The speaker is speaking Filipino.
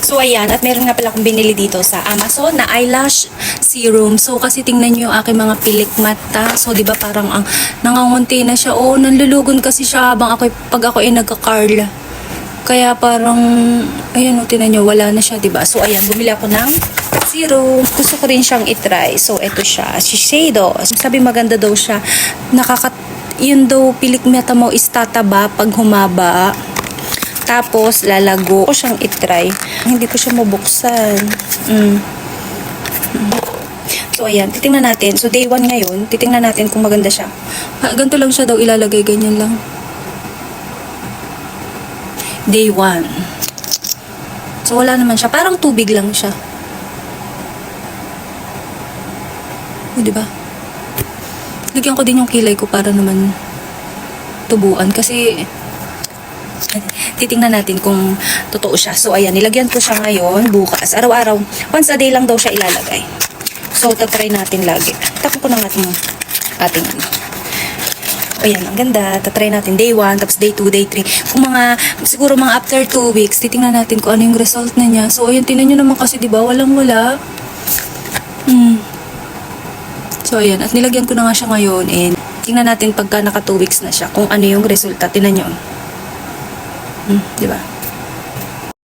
So, ayan. At meron nga pala akong binili dito sa Amazon na eyelash serum. So, kasi tingnan nyo yung aking mga pilik mata. So, di ba parang ang nangangunti na siya. Oh, nanlulugon kasi siya habang ako, pag ako ay nagka-carla. Kaya parang, ayan o, tinan nyo, wala na siya, di ba? So, ayan, bumili ako ng serum. Gusto ko rin siyang itry. So, eto siya. Shiseido. Sabi maganda daw siya. Nakaka... Yun daw, pilik mata mo is tataba pag humaba. Tapos, lalago ko siyang itry. Hindi ko siya mabuksan. Mm. So, ayan. Titingnan natin. So, day 1 ngayon. Titingnan natin kung maganda siya. Ah, ganito lang siya daw ilalagay. Ganyan lang. Day 1. So, wala naman siya. Parang tubig lang siya. O, di ba? Lagyan ko din yung kilay ko para naman tubuan. Kasi, titingnan natin kung totoo siya. So, ayan, nilagyan ko siya ngayon, bukas. Araw-araw, once a day lang daw siya ilalagay. So, tatry natin lagi. Tapos ko na nga itong ating ano. Ayan, ang ganda. Tatry natin day 1, tapos day 2, day 3. Kung mga, siguro mga after 2 weeks, titingnan natin kung ano yung result na niya. So, ayan, tinan nyo naman kasi, di ba, walang wala. Hmm. So, ayan. At nilagyan ko na nga siya ngayon. And tingnan natin pagka naka 2 weeks na siya, kung ano yung resulta. Tinan nyo. Hmm, di ba?